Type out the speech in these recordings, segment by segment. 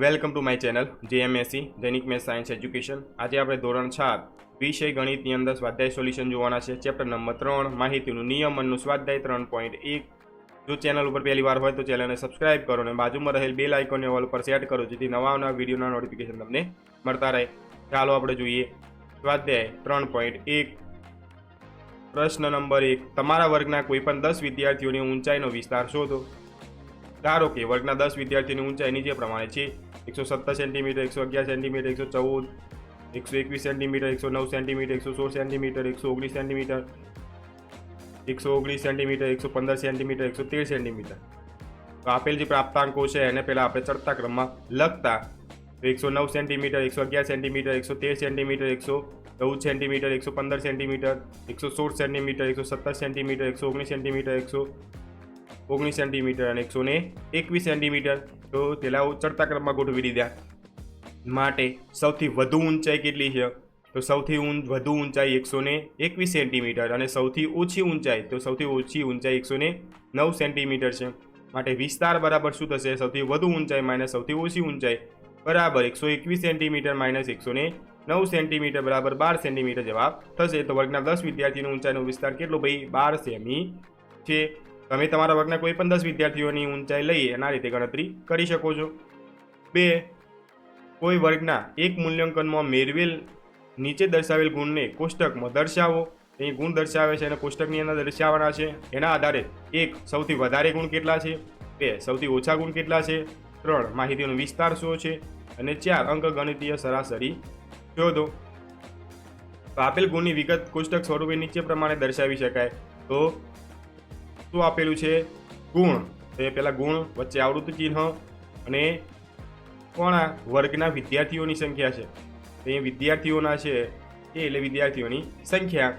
Welcome to my channel, JMSC, દૈનિક math science education. આજે આપણે ધોરણ સાત વિષય ગણિતની અંદર સ્વાધ્યાય સોલ્યુશન જોવાના છે. ચેપ્ટર નંબર ત્રણ, માહિતીનું નિયમનનું સ્વાધ્યાય ત્રણ પોઈન્ટ એક. જો ચેનલ ઉપર પહેલી વાર હોય તો ચેનલને સબસ્ક્રાઇબ કરો અને બાજુમાં રહેલ બે લાઇકોને ઓલ પર સેટ કરો, જેથી નવા નવા વિડીયોના નોટિફિકેશન તમને મળતા રહે. ચાલો આપણે જોઈએ સ્વાધ્યાય ત્રણ પોઈન્ટ એક. પ્રશ્ન નંબર એક, તમારા વર્ગના કોઈપણ દસ વિદ્યાર્થીઓની ઊંચાઈનો વિસ્તાર શોધો. ધારો કે વર્ગના દસ વિદ્યાર્થીઓની ઊંચાઈ નીચે પ્રમાણે છે એકસો સત્તર સેન્ટીમીટર એકસો અગિયાર સેન્ટીમીટર એકસો ચૌદ એકસો એકવીસ સેન્ટીમીટર એકસો નવ સેન્ટીમીટર એકસો સોળ સેન્ટીમીટર એકસો ઓગણીસ સેન્ટીમીટર એકસો ઓગણીસ સેન્ટીમીટર એકસો પંદર સેન્ટીમીટર એકસો તેર સેન્ટીમીટર તો આપેલ જે પ્રાપ્તાંકો છે એને પહેલાં આપણે ચડતા ક્રમમાં લખતા તો એકસો નવ સેન્ટીમીટર એકસો અગિયાર સેન્ટીમીટર એકસો તેર સેન્ટીમીટર એકસો ચૌદ સેન્ટીમીટર એકસો પંદર સેન્ટીમીટર એકસો સોળ સેન્ટીમીટર એકસો સત્તર સેન્ટીમીટર એકસો ઓગણીસ સેન્ટીમીટર એકસો ઓગણીસ સેન્ટીમીટર અને એકસો ને એકવીસ સેન્ટીમીટર. તો પેલા ચડતા ક્રમમાં ગોઠવી દીધા. માટે સૌથી વધુ ઊંચાઈ કેટલી છે? તો સૌથી વધુ ઊંચાઈ એકસો ને એકવીસ સેન્ટીમીટર અને સૌથી ઓછી ઊંચાઈ, તો સૌથી ઓછી ઊંચાઈ એકસો ને નવ સેન્ટીમીટર છે. માટે વિસ્તાર બરાબર શું થશે? સૌથી વધુ ઊંચાઈ માઇનસ સૌથી ઓછી ઊંચાઈ. બરાબર એકસો એકવીસ સેન્ટીમીટર માઇનસ એકસો ને નવ સેન્ટીમીટર બરાબર બાર સેન્ટીમીટર જવાબ થશે. તો વર્ગના દસ વિદ્યાર્થીનો ઊંચાઈનો વિસ્તાર કેટલો? ભાઈ, બાર સેમી છે. તમે તમારા વર્ગના કોઈ પણ દસ વિદ્યાર્થીઓની ઊંચાઈ લઈ એના રીતે ગણતરી કરી શકો છો. બે, કોઈ વર્ગના એક મૂલ્યાંકનમાં મેળવેલ નીચે દર્શાવેલ ગુણને કોષ્ટકમાં દર્શાવો. અહીં ગુણ દર્શાવે છે અને કોષ્ટકની અંદર દર્શાવવાના છે. એના આધારે એક, સૌથી વધારે ગુણ કેટલા છે? બે, સૌથી ઓછા ગુણ કેટલા છે? ત્રણ, માહિતીનો વિસ્તાર શું છે? અને ચાર, અંક ગણિતીય સરાસરી શોધો. તો આપેલ ગુણની વિગત કોષ્ટક સ્વરૂપે નીચે પ્રમાણે દર્શાવી શકાય. તો શું આપેલું છે, ગુણ. તો પહેલાં ગુણ, વચ્ચે આવૃત્તિ ચિહ્ન અને કોણા વર્ગના વિદ્યાર્થીઓની સંખ્યા છે. તો એ વિદ્યાર્થીઓના છે, એ એટલે વિદ્યાર્થીઓની સંખ્યા.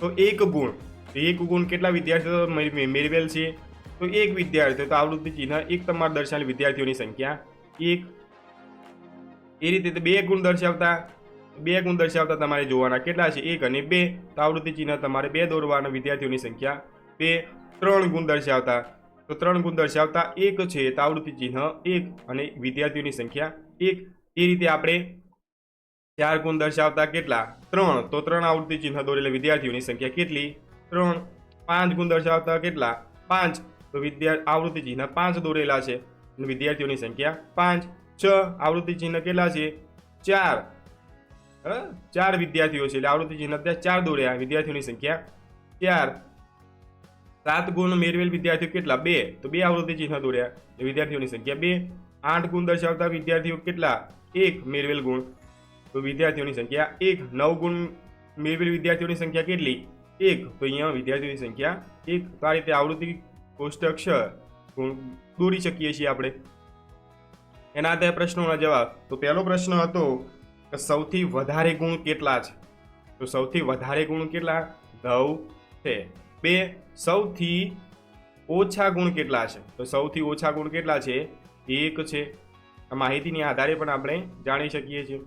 તો એક ગુણ. તો એક ગુણ કેટલા વિદ્યાર્થીઓ મેળવેલ છે? તો એક વિદ્યાર્થી તો આવૃત્તિ ચિહ્ન એક તમારે દર્શાવેલ વિદ્યાર્થીઓની સંખ્યા. એક. એ રીતે બે ગુણ દર્શાવતા. બે ગુણ દર્શાવતા તમારે જોવાના કેટલા છે? એક અને બે. તો આવૃત્તિ ચિહ્ન તમારે બે દોરવાના વિદ્યાર્થીઓની સંખ્યા બે. ત્રણ ગુણ દર્શાવતા તો ત્રણ ગુણ દર્શાવતા એક છે તો આવૃત્તિ ચિહ્ન, એક અને વિદ્યાર્થીઓની સંખ્યા એક. એ રીતે આપણે ચાર ગુણ દર્શાવતા કેટલા? ત્રણ. તો ત્રણ આવૃત્તિ ચિહ્ન દોરેલા વિદ્યાર્થીઓની સંખ્યા કેટલી? ત્રણ. પાંચ ગુણ દર્શાવતા કેટલા? પાંચ. તો વિદ્યા આવૃત્તિ ચિહ્ન પાંચ દોરેલા છે અને વિદ્યાર્થીઓની સંખ્યા પાંચ. છ આવૃત્તિ ચિહ્ન કેટલા છે? ચાર? ચાર વિદ્યાર્થીઓ છે એટલે આવૃત્તિ ચિહ્ન ત્યાં ચાર દોર્યા. વિદ્યાર્થીઓની સંખ્યા ચાર. સાત ગુણ મેળવેલ વિદ્યાર્થીઓ કેટલા? બે. તો બે આવૃત્તિ ચિહ્ન દોર્યા. વિદ્યાર્થીઓની સંખ્યા બે. આઠ ગુણ દર્શાવતા વિદ્યાર્થીઓ કેટલા? એક મેળવેલ ગુણ. તો વિદ્યાર્થીઓની સંખ્યા એક. નવ ગુણ મેળવેલ વિદ્યાર્થીઓની સંખ્યા કેટલી? એક. તો અહીંયા વિદ્યાર્થીઓની સંખ્યા એક. તો આ રીતે આવૃત્તિ કોષ્ટક દોરી શકીએ છીએ આપણે. એના આધારે પ્રશ્નોના જવાબ. તો પહેલો પ્રશ્ન હતો કે સૌથી વધારે ગુણ કેટલા છે? તો સૌથી વધારે ગુણ કેટલા? નવ છે. બે. સૌથી ઓછા ગુણ કેટલા છે? તો સૌથી ઓછા ગુણ કેટલા છે? એક છે. આ માહિતીની આધારે પણ આપણે જાણી શકીએ છીએ.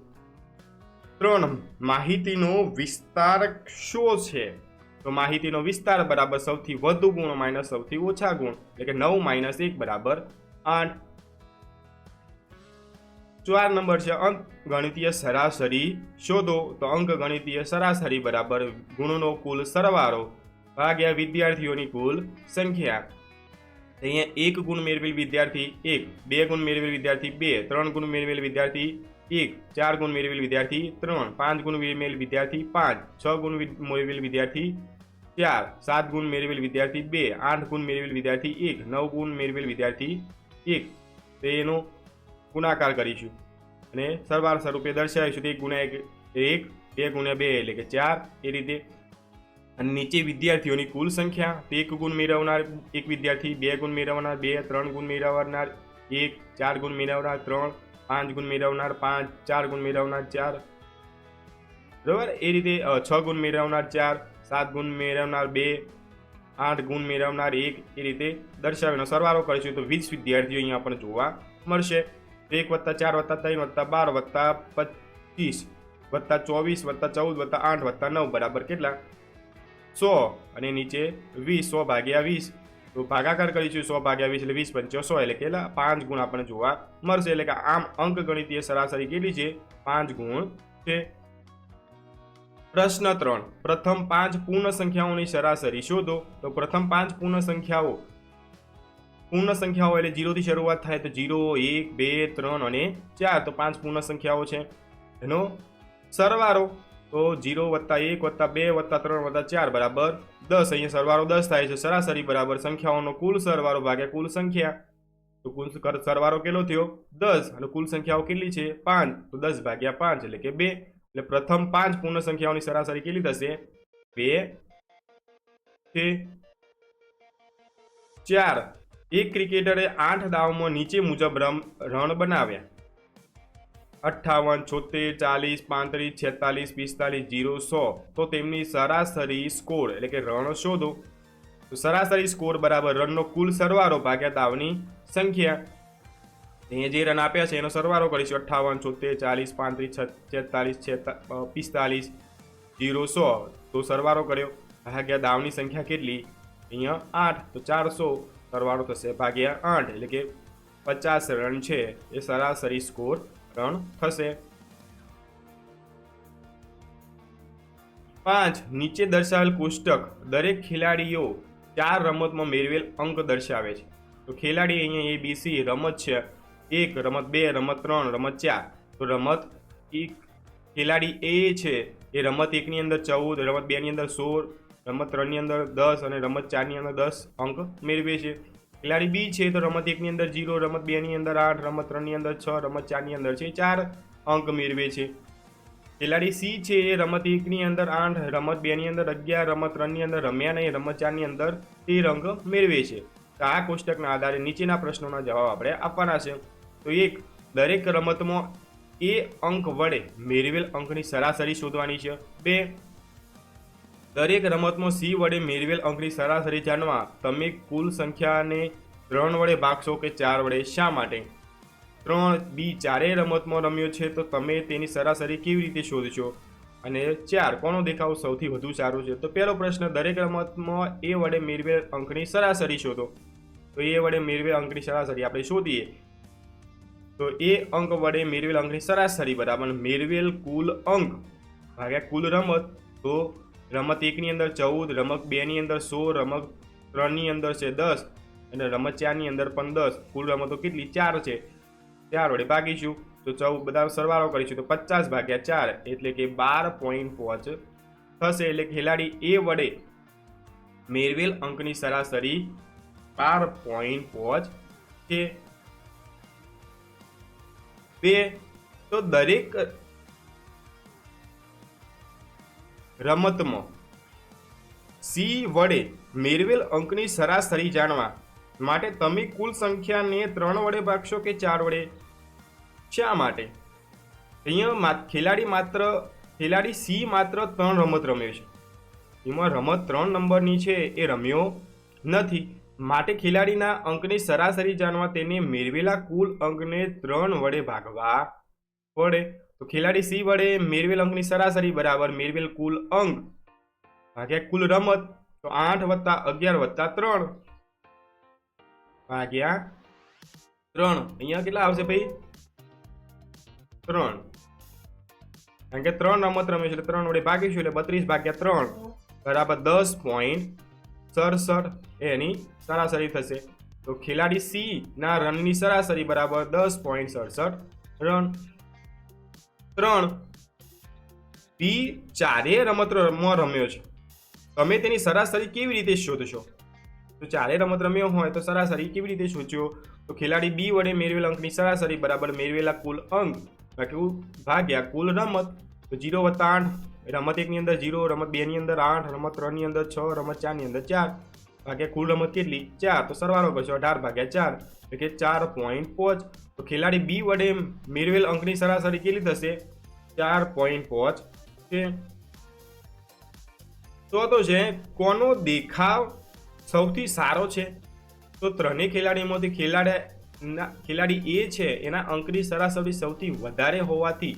ત્રણ, માહિતીનો વિસ્તાર શું છે? તો માહિતીનો વિસ્તાર બરાબર સૌથી વધુ ગુણ માઇનસ સૌથી ઓછા ગુણ, એટલે કે નવ માઇનસ એક બરાબર આઠ. ચાર નંબર છે અંક ગણિતીય સરાસરી શોધો. તો અંક ગણિતીય સરાસરી બરાબર ગુણનો કુલ સરવાળો ભાગ્યા વિદ્યાર્થીઓની કુલ સંખ્યા. અહીંયા એક ગુણ મેળવેલ વિદ્યાર્થી એક, બે ગુણ મેળવેલ વિદ્યાર્થી બે, ત્રણ ગુણ મેળવેલ વિદ્યાર્થી એક, ચાર ગુણ મેળવેલ વિદ્યાર્થી ત્રણ, પાંચ ગુણ મેળવેલ વિદ્યાર્થી પાંચ, છ ગુણ મેળવેલ વિદ્યાર્થી ચાર, સાત ગુણ મેળવેલ વિદ્યાર્થી બે, આઠ ગુણ મેળવેલ વિદ્યાર્થી એક, નવ ગુણ મેળવેલ વિદ્યાર્થી એક. તો એનો ગુણાકાર કરીશું. અને સરવાળ સ્વરૂપે દર્શાવીશું તે ગુણ્યા એક એક, બે ગુણ્યા બે એટલે કે ચાર. એ રીતે અને નીચે વિદ્યાર્થીઓની કુલ સંખ્યા એક ગુણ મેળવનાર એક વિદ્યાર્થી, બે ગુણ મેળવનાર, બે, ત્રણ ગુણ મેળવનાર, એક, ચાર ગુણ મેળવનાર, ત્રણ, પાંચ ગુણ મેળવનાર, પાંચ, ચાર ગુણ મેળવનાર, ચાર. બરાબર? એ રીતે છ ગુણ મેળવનાર, ચાર, સાત ગુણ મેળવનાર, બે, આઠ ગુણ મેળવનાર, એક, એ રીતે દર્શાવીને સરવાળો કરીશું તો વીસ વિદ્યાર્થીઓ અહીંયા આપણને જોવા મળશે. એક વત્તા ચાર વત્તા ત્રણ વત્તા બાર વત્તા પચીસ વત્તા ચોવીસ વત્તા ચૌદ વત્તા આઠ વત્તા નવ. બરાબર? કેટલા? સો અને નીચે વીસ, સો ભાગ્યા વીસ. તો ભાગાકાર કરીશું સો ભાગ્યા વીસ એટલે વીસ પંચો સો એટલે કેટલા પાંચ ગુણ આપણને જોવા મળશે. એટલે કે આમ અંક ગણિતીય સરાસરી કેટલી છે? પાંચ ગુણ છે. પ્રશ્ન ત્રણ. પ્રથમ પાંચ પૂર્ણ સંખ્યાઓની સરાસરી શોધો. તો પ્રથમ પાંચ પૂર્ણ સંખ્યાઓ પૂર્ણ સંખ્યાઓ એટલે જીરોથી શરૂઆત થાય તો જીરો એક, બે, ત્રણ અને ચાર. તો પાંચ પૂર્ણ સંખ્યાઓ છે. એનો સરવાળો તો જીરો વત્તા એક વત્તા બે વત્તા ત્રણ વત્તા ચાર બરાબર દસ. અહીંયા સરવાળો દસ થાય છે. સરાસરી બરાબર સંખ્યાઓનો કુલ સરવાળો ભાગ્યા કુલ સંખ્યા. તો કુલ સરવાળો કેટલો થયો? દસ. અને કુલ સંખ્યાઓ કેટલી છે? પાંચ. તો દસ ભાગ્યા પાંચ એટલે કે બે. એટલે પ્રથમ પાંચ પૂર્ણ સંખ્યાઓની સરાસરી કેટલી થશે? બે. છે. ચાર. એક ક્રિકેટરે આઠ દાવમાં નીચે મુજબ રમ, રણ બનાવ્યા. અઠ્ઠાવન, છોતેર, ચાલીસ, પાંત્રીસ, છેતાલીસ, પિસ્તાલીસ, જીરો સો. તો તેમની સરાસરી સ્કોર એટલે કે રણ શોધો. તો સરાસરી સ્કોર બરાબર રનનો કુલ સરવાળો ભાગ્યા દાવની સંખ્યા. અહીંયા જે રન આપ્યા છે એનો સરવાળો કરીશું. અઠ્ઠાવન, છોતેર, ચાલીસ, પાંત્રીસ છેતાલીસ, છેતા પિસ્તાલીસ, જીરો સો. તો સરવાળો કર્યો. ભાગ્યા દાવની સંખ્યા કેટલી? અહીંયા આઠ. તો ચારસો. સરવાળો થશે ભાગ્યા આઠ. એટલે કે પચાસ રન છે. એ સરાસરી સ્કોર રન થશે. પાંચ, નીચે દર્શાવેલ કોષ્ટક દરેક ખેલાડીઓ ચાર રમતમાં મેળવેલ અંક દર્શાવે છે. તો ખેલાડી અહીંયા એ બી સી રમત છે. એક, રમત બે, રમત ત્રણ, રમત ચાર. તો રમત એક ખેલાડી એ છે. એ રમત એકની અંદર ચૌદ, રમત બેની અંદર સોળ, રમત ત્રણની અંદર દસ અને રમત ચારની અંદર દસ અંક મેળવે છે. ખેલાડી બી છે તો રમત એકની અંદર જીરો, રમત બેની અંદર આઠ, રમત ત્રણની અંદર છ, રમત ચારની અંદર છે ચાર અંક મેળવે છે. ખેલાડી સી છે એ રમત એકની અંદર આઠ, રમત બેની અંદર અગિયાર, રમત ત્રણની અંદર રમ્યા નહીં, રમત ચારની અંદર તેર અંક મેળવે છે. તો આ કોષ્ટકના આધારે નીચેના પ્રશ્નોના જવાબ આપણે આપવાના છે. તો એક, દરેક રમતમાં એ અંક વડે મેળવેલ અંકની સરાસરી શોધવાની છે. બે દરેક રમતમાં સી વડે મેળવેલ અંકની સરાસરી જાણવા તમે કુલ સંખ્યાને ત્રણ વડે ભાગશો કે ચાર વડે? શા માટે? ત્રણ બી ચારેય રમતમાં રમ્યો છે તો તમે તેની સરાસરી કેવી રીતે શોધશો? અને ચાર કોનો દેખાવ સૌથી વધુ સારો છે? તો પહેલો પ્રશ્ન, દરેક રમતમાં એ વડે મેળવેલ અંકની સરાસરી શોધો. તો એ વડે મેળવેલ અંકની સરાસરી આપણે શોધીએ. તો એ અંક વડે મેળવેલ અંકની સરાસરી બરાબર મેળવેલ કુલ અંક. ભાગ્યા કુલ રમત, તો રમત એકની અંદર ચૌદ, રમત બેની અંદર સોળ, રમત ત્રણની અંદર છે દસ અને રમત ચારની અંદર પણ દસ. કુલ રમતો કેટલી? ચાર છે. ચાર વડે ભાગીશું. તો ચૌદ બધા સરવાળો કરીશું તો પચાસ ભાગ્યા ચાર એટલે કે બાર પોઈન્ટ પાંચ થશે. એટલે ખેલાડી એ વડે મેળવેલ અંકની સરાસરી બાર પોઈન્ટ પાંચ છે. બે તો દરેક રમતમાં. સી વડે મેળવેલ અંકની સરાસરી જાણવા માટે તમે કુલ સંખ્યાને ત્રણ વડે ભાગશો કે ચાર વડે? શા માટે? અહીંયા ખેલાડી માત્ર, ખેલાડી સી માત્ર ત્રણ રમત રમ્યો છે. એમાં રમત ત્રણ નંબરની છે, એ રમ્યો નથી. માટે ખેલાડીના અંકની સરાસરી જાણવા તેને મેળવેલા કુલ અંકને ત્રણ વડે ભાગવા પડે. તો ખેલાડી સી વડે મેળવેલ અંકની સરાસરી બરાબર મેળવેલ કુલ અંક ભાગ્યા કુલ રમત તો આઠ વત્તા અગિયાર વત્તા ત્રણ. ભાગ્યા ત્રણ. અહીંયા કેટલા આવશે ભાઈ? ત્રણ. કારણ કે ત્રણ રમત રમે છે એટલે ત્રણ વડે ભાગીશું એટલે બત્રીસ ભાગ્યા ત્રણ. બરાબર દસ પોઈન્ટ સડસઠ એની સરાસરી થશે. તો ખેલાડી સી ના રનની સરાસરી બરાબર દસ પોઈન્ટ સડસઠ રન ત્રણ. બી ચારેય રમતમાં રમ્યો છે. તમે તેની સરાસરી કેવી રીતે શોધશો? તો ચારે રમત રમ્યો હોય તો સરાસરી કેવી રીતે શોધ્યો તો ખેલાડી બી વડે મેળવેલ અંકની સરાસરી બરાબર મેળવેલા કુલ અંક ભાગ્યા કુલ રમત. તો જીરો વત્તા આઠ, રમત એકની અંદર જીરો, રમત બેની અંદર આઠ, રમત ત્રણની અંદર છ, રમત ચારની અંદર ચાર. ભાગ્યા કુલ રમત કેટલી? ચાર. તો સરવાળો કરશો અઢાર ભાગ્યા ચાર. એટલે કે ચાર પોઈન્ટ પાંચ. તો ખેલાડી બી વડે મેળવેલ અંકની સરાસરી કેટલી થશે? ચાર પોઈન્ટ પાંચ. છે ચોથો છે. કોનો દેખાવ સૌથી સારો છે? તો ત્રણેય ખેલાડીમાંથી ખેલાડી ખેલાડી એ છે, એના અંકની સરાસરી સૌથી વધારે હોવાથી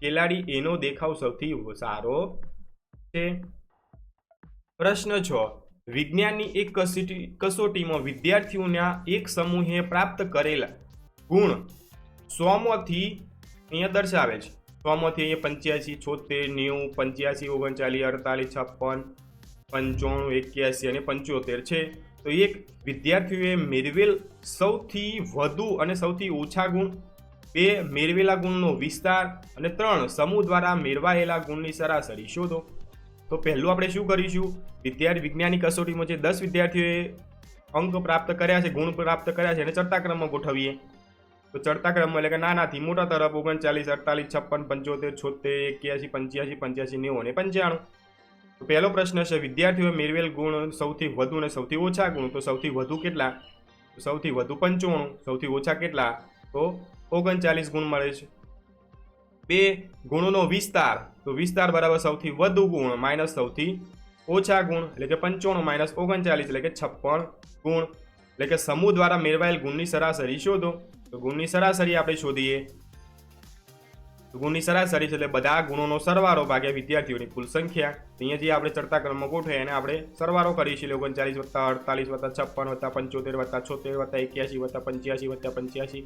ખેલાડી એનો દેખાવ સૌથી સારો છે. પ્રશ્ન છ. વિજ્ઞાનની એક કસોટી કસોટીમાં વિદ્યાર્થીઓના એક સમૂહે પ્રાપ્ત કરેલા ગુણ સોમાંથી અહીંયા દર્શાવે છે. સોમાંથી અહીંયા પંચ્યાસી, છોતેર, નેવું, પંચ્યાસી, ઓગણચાલીસ, અડતાલીસ, છપ્પન, પંચાણું, એક્યાસી અને પંચોતેર છે. તો એક વિદ્યાર્થીઓએ મેળવેલ સૌથી વધુ અને સૌથી ઓછા ગુણ, બે મેળવેલા ગુણનો વિસ્તાર અને ત્રણ સમૂહ દ્વારા મેળવાયેલા ગુણની સરાસરી શોધો. તો પહેલું આપણે શું કરીશું? વિદ્યાર્થી વિજ્ઞાનિક કસોટીમાં જે દસ વિદ્યાર્થીઓએ અંક પ્રાપ્ત કર્યા છે, ગુણ પ્રાપ્ત કર્યા છે એને ચડતા ક્રમમાં ગોઠવીએ. તો ચડતા ક્રમમાં એટલે કે નાનાથી મોટા તરફ ઓગણચાલીસ, અડતાલીસ, છપ્પન, પંચોતેર છોતેર એક્યાસી, પંચ્યાસી પંચ્યાસી, નેવું અને પંચાણું. તો પહેલો પ્રશ્ન છે, વિદ્યાર્થીઓએ મેળવેલ ગુણ સૌથી વધુ અને સૌથી ઓછા ગુણ, તો સૌથી વધુ કેટલા? સૌથી વધુ પંચાણું, સૌથી ઓછા કેટલા? તો ઓગણચાલીસ ગુણ મળે છે. બે, ગુણોનો વિસ્તાર. તો વિસ્તાર બરાબર સૌથી વધુ ગુણ, માઇનસ સૌથી ઓછા ગુણ, એટલે કે પંચાણું માઇનસ ઓગણચાલીસ, એટલે કે છપ્પન ગુણ. એટલે કે સમૂહ દ્વારા મેળવાયેલ ગુણની સરાસરી શોધો. તો ગુણની સરાસરી આપણે શોધીએ. ગુણની સરાસરી છે એટલે બધા ગુણોનો સરવાળો ભાગ્યા વિદ્યાર્થીઓની કુલ સંખ્યા. અહીંયા જે આપણે ચડતા ક્રમમાં ગોઠવે એને આપણે સરવાળો કરીશું એટલે ઓગણચાલીસ વત્તા અડતાલીસ વત્તા છપ્પન વત્તા પંચોતેર વત્તા છોતેર વત્તા એક્યાસી વત્તા પંચ્યાસી વત્તા પંચ્યાસી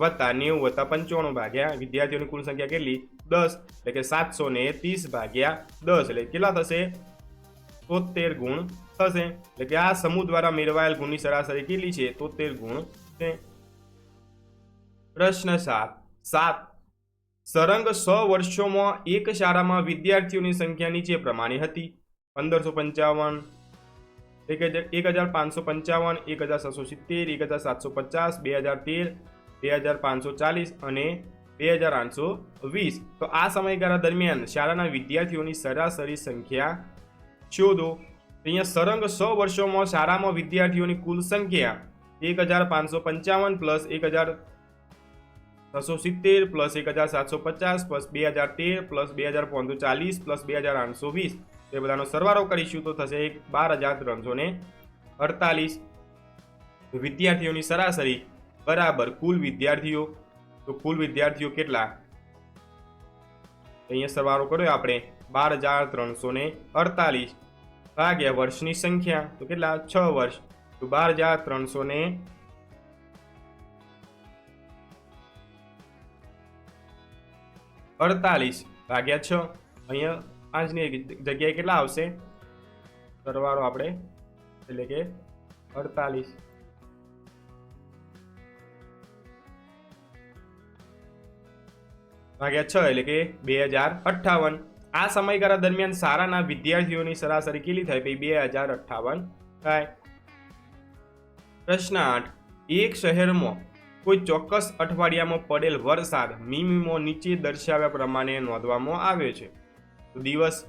વત્તા નેવું વત્તા પંચાણું ભાગ્યા વિદ્યાર્થીઓની કુલ સંખ્યા કેટલી? દસ. એટલે કે સાતસો ને ત્રીસ ભાગ્યા દસ. એટલે કેટલા થશે? તોતેર ગુણ થશે. એટલે કે આ સમૂહ દ્વારા મેળવાયેલ ગુણની સરાસરી કેટલી છે? તોતેર ગુણ છે. પ્રશ્ન સાત. સાત. સરંગ સો વર્ષોમાં એક શાળામાં વિદ્યાર્થીઓની સંખ્યા નીચે પ્રમાણે હતી. પંદરસો પંચાવન, એક હજાર એક હજાર પાંચસો પંચાવન, એક હજાર સાતસો સિત્તેર, એક હજાર સાતસો પચાસ, બે હજાર તેર, બે હજાર પાંચસો ચાલીસ અને બે હજાર આઠસો વીસ. તો આ સમયગાળા દરમિયાન શાળાના વિદ્યાર્થીઓની સરાસરી સંખ્યા શોધો અહીંયા સરંગ સો વર્ષોમાં શાળામાં વિદ્યાર્થીઓની કુલ સંખ્યા એક હજાર પાંચસો પંચાવન પ્લસ એક હજાર છસો સિત્તેર પ્લસ એક હજાર સાતસો પચાસ પ્લસ બે હજાર તેર પ્લસ બે હજાર પાંચસો ચાલીસ પ્લસ બે હજાર આઠસો વીસ. એ બધાનો સરવાળો કરીશું તો થશે એક બાર હજાર ત્રણસો ને અડતાલીસ. વિદ્યાર્થીઓની સરાસરી બરાબર કુલ વિદ્યાર્થીઓ. તો કુલ વિદ્યાર્થીઓ કેટલા? અહીંયા સરવાળો કર્યો આપણે. બાર હજાર ત્રણસો ને અડતાલીસ. ભાગ્યા વર્ષની સંખ્યા. તો કેટલા? છ વર્ષ. તો બાર હજાર ત્રણસો ને અડતાલીસ. ભાગ્યા છ. અહીંયા પાંચની જગ્યાએ કેટલા આવશે? સરવાળો આપણે, એટલે કે અડતાલીસ. ભાગ્યા છ, એટલે કે બે હજાર અઠ્ઠાવન. આ સમયગાળા દરમિયાન શાળાના વિદ્યાર્થીઓની સરાસરી કેટલી થાય ભાઈ બે હજાર અઠ્ઠાવન. થાય પ્રશ્ન આઠ. એક શહેરમાં કોઈ ચોક્કસ અઠવાડિયામાં પડેલ વરસાદ મીમીમો નીચે દર્શાવ્યા પ્રમાણે નોંધવામાં આવે છે. તો દિવસ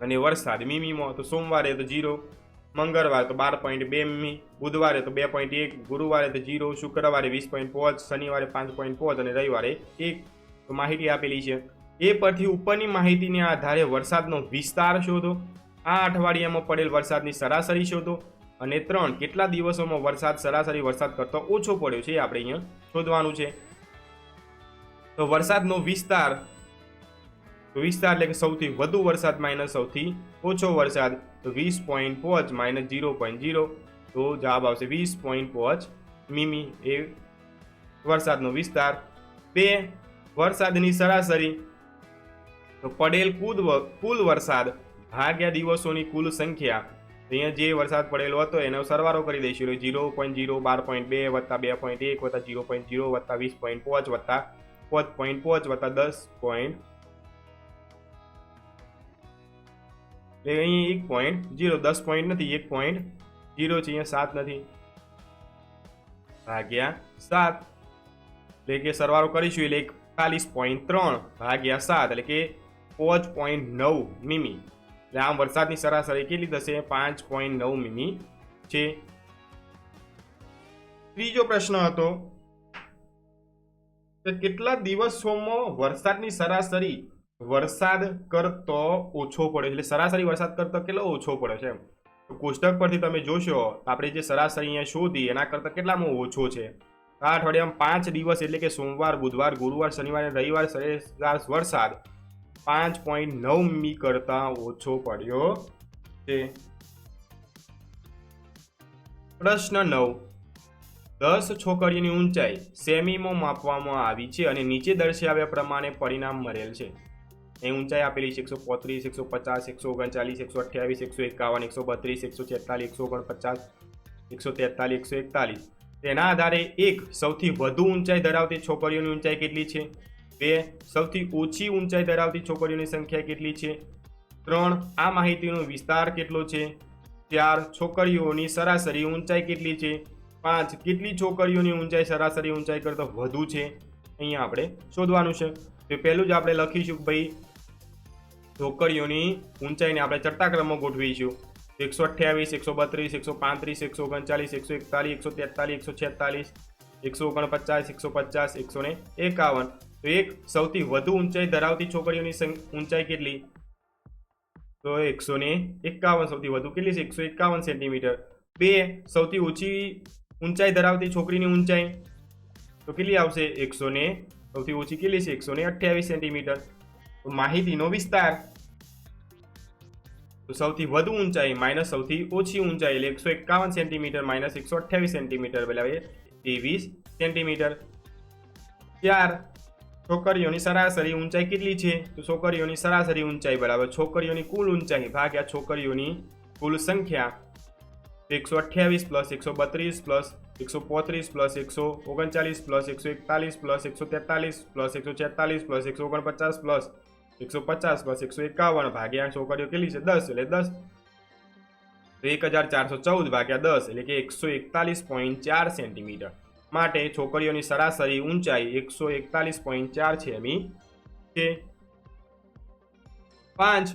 અને વરસાદ મીમીમાં, તો સોમવારે તો ઝીરો, મંગળવારે તો બાર પોઈન્ટ બે મી બુધવારે તો બે પોઈન્ટ એક, ગુરુવારે તો જીરો શુક્રવારે વીસ પોઈન્ટ પાંચ, શનિવારે પાંચ પોઈન્ટ પાંચ અને રવિવારે એક. તો માહિતી આપેલી છે. એ પરથી ઉપરની માહિતીને આધારે વરસાદનો વિસ્તાર શોધો. આ અઠવાડિયામાં પડેલ વરસાદની સરાસરી શોધો અને ત્રણ કેટલા દિવસોમાં વરસાદ, સરાસરી વરસાદ કરતો ઓછો પડ્યો છે એ આપણે અહીંયા શોધવાનું છે. તો વરસાદનો વિસ્તાર વિસ્તાર એટલે કે સૌથી વધુ વરસાદ માઇનસ સૌથી ઓછો વરસાદ, તો વીસ પોઈન્ટ પાંચ માઇનસ જીરો પોઈન્ટ જીરો તો જવાબ આવશે વીસ પોઈન્ટ પાંચ મીમી એ વરસાદનો વિસ્તાર. બે, વરસાદની સરાસરી તો પડેલ કુદ કુલ વરસાદ, ભાગ્યા દિવસોની કુલ સંખ્યા. અહીંયા જે વરસાદ પડેલો હતો એનો સરવારો કરી દઈશું. એટલે જીરો પોઈન્ટ જીરો બાર પોઈન્ટ બે વત્તા બે પોઈન્ટ એક વત્તા જીરો પોઈન્ટ જીરો વત્તા વીસ પોઈન્ટ પાંચ વત્તા પાંચ પોઈન્ટ પાંચ વત્તા દસ પોઈન્ટ એટલે અહીં એક પોઈન્ટ જીરો દસ પોઈન્ટ નથી, એક પોઈન્ટ જીરો છે, અહીંયા સાત નથી. ભાગ્યા સાત. એટલે કે સરવારો કરીશું એટલે એકતાલીસ પોઈન્ટ ત્રણ, ભાગ્યા સાત. એટલે કે પાંચ પોઈન્ટ નવ મીમી. એટલે આમ વરસાદની સરાસરી કેટલી થશે? પાંચ પોઈન્ટ નવ મીમી છે. ત્રીજો પ્રશ્ન હતો કે કેટલા દિવસોમાં વરસાદની સરાસરી વરસાદ કરતો ઓછો પડે? એટલે સરાસરી વરસાદ કરતો કેટલો ઓછો પડે છે કોષ્ટક પરથી તમે જોશો, આપણે જે સરાસરી અહીંયા શોધી, એના કરતાં કેટલામાં ઓછો છે? આ અઠવાડિયામાં પાંચ દિવસ એટલે કે સોમવાર, બુધવાર, ગુરુવાર, શનિવાર રવિવાર સરેરાશ વરસાદ. પાંચ પોઈન્ટ નવ મી કરતાં ઓછો પડ્યો છે. પ્રશ્ન નવ. દસ છોકરીઓની ઊંચાઈ સેમીમાં માપવામાં આવી છે અને નીચે દર્શાવ્યા પ્રમાણે પરિણામ મળેલ છે. એ ઊંચાઈ આપેલી છે એકસો પોત્રીસ, એકસો પચાસ, એકસો ઓગણચાલીસ, એકસો અઠ્યાવીસ, એકસો એકાવન, એકસો બત્રીસ, એકસો છેતાલીસ, એકસો ઓગણપચાસ, એકસો તેતાલીસ, એકસો એકતાલીસ. તેના આધારે એક સૌથી વધુ ઊંચાઈ ધરાવતી છોકરીઓની ઊંચાઈ કેટલી છે? બે, સૌથી ઓછી ઊંચાઈ ધરાવતી છોકરીઓની સંખ્યા કેટલી છે? ત્રણ, આ માહિતીનો વિસ્તાર કેટલો છે? ચાર, છોકરીઓની સરાસરી ઊંચાઈ કેટલી છે? પાંચ, કેટલી છોકરીઓની ઊંચાઈ સરાસરી ઊંચાઈ કરતાં વધુ છે? અહીંયા આપણે શોધવાનું છે. તો પહેલું જ આપણે લખીશું, ભાઈ, છોકરીઓની ઊંચાઈને આપણે ચડતા ગોઠવીશું. એકસો અઠ્યાવીસ, એકસો બત્રીસ, એકસો પાંત્રીસ, એકસો ઓગણચાલીસ, એકસો એકતાલીસ, એકસો તેતાલીસ, એકસો છેતાલીસ, એકસો ઓગણપચાસ, એકસો પચાસ, એકસો ને એકાવન. તો એક સૌથી વધુ ઊંચાઈ ધરાવતી છોકરીઓની ઊંચાઈ કેટલી? તો એકસો ને એકાવન, સૌથી વધુ કેટલી છે? એકસો એકાવન સેન્ટીમીટર. બે સૌથી ઓછી ઊંચાઈ ધરાવતી છોકરીની ઊંચાઈ? તો કેટલી આવશે? એકસો ને સૌથી ઓછી કેટલી છે? એકસો ને અઠ્યાવીસ સેન્ટીમીટર. તો માહિતીનો વિસ્તાર. તો સૌથી વધુ ઊંચાઈ માઇનસ સૌથી ઓછી ઊંચાઈ એટલે એકસો એકાવન સેન્ટીમીટર માઇનસ એકસો અઠ્યાવીસ સેન્ટીમીટર એટલે ત્રેવીસ સેન્ટીમીટર. ચાર છોકરીઓની સરાસરી ઊંચાઈ કેટલી છે? તો છોકરીઓની સરાસરી ઊંચાઈ બરાબર છોકરીઓની કુલ ઊંચાઈ ભાગ્યા છોકરીઓની કુલ સંખ્યા એકસો અઠ્યાવીસ પ્લસ એકસો બત્રીસ પ્લસ એકસો પોત્રીસ પ્લસ એકસો ઓગણચાલીસ પ્લસ એકસો એકતાલીસ પ્લસ એકસો તેતાલીસ પ્લસ એકસો છેતાલીસ પ્લસ એકસો ઓગણપચાસ પ્લસ એકસો પચાસ પ્લસ એકસો એકાવન ભાગ્યા છોકરીઓ કેટલી છે? દસ એટલે દસ. એક હજાર ચારસો ચૌદ ભાગ્યા દસ એટલે કે એકસો એકતાલીસ પોઈન્ટ ચાર સેન્ટીમીટર. માટે છોકરીઓની સરાસરી ઊંચાઈ એકસો એકતાલીસ પોઈન્ટ ચાર છે એમી. છે પાંચ.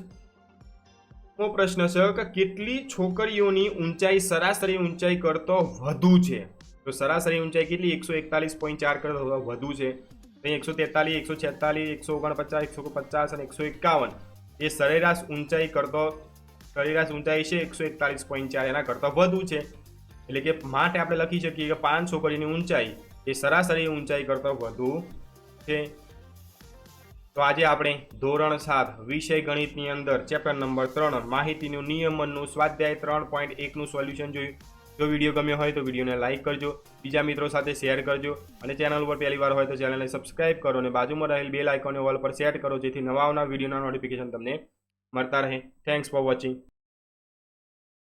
મો પ્રશ્ન છે કે કેટલી છોકરીઓની ઊંચાઈ સરાસરી ઊંચાઈ કરતો વધુ છે? તો સરાસરી ઊંચાઈ કેટલી? એકસો એકતાલીસ પોઈન્ટ ચાર કરતો વધુ છે. અહીં એકસો તેતાલીસ, એકસો છેતાલીસ, એકસો ઓગણપચાસ, એકસો પચાસ અને એકસો એકાવન. એ સરેરાશ ઊંચાઈ કરતો, સરેરાશ ઊંચાઈ છે એકસો એકતાલીસ પોઈન્ટ ચાર, એના કરતાં વધુ છે. એટલે કે માટે આપણે લખી શકીએ કે પાન છોકરીની ઊંચાઈ એ સરાસરી ઊંચાઈ કરતાં વધુ છે. તો આજે આપણે ધોરણ સાત વિષય ગણિતની અંદર ચેપ્ટર નંબર ત્રણ માહિતીનું નિયમનનું સ્વાધ્યાય ત્રણ પોઈન્ટ એકનું સોલ્યુશન જોયું. જો વીડિયો ગમ્યો હોય તો વિડીયોને લાઇક કરજો, બીજા મિત્રો સાથે શેર કરજો અને ચેનલ ઉપર પહેલી વાર હોય તો ચેનલને સબસ્ક્રાઇબ કરો અને બાજુમાં રહેલ બેલ આઇકોનને વોલ પર સેટ કરો જેથી નવા આવનાર વિડીયોના નોટિફિકેશન તમને મળતા રહે. Thanks for watching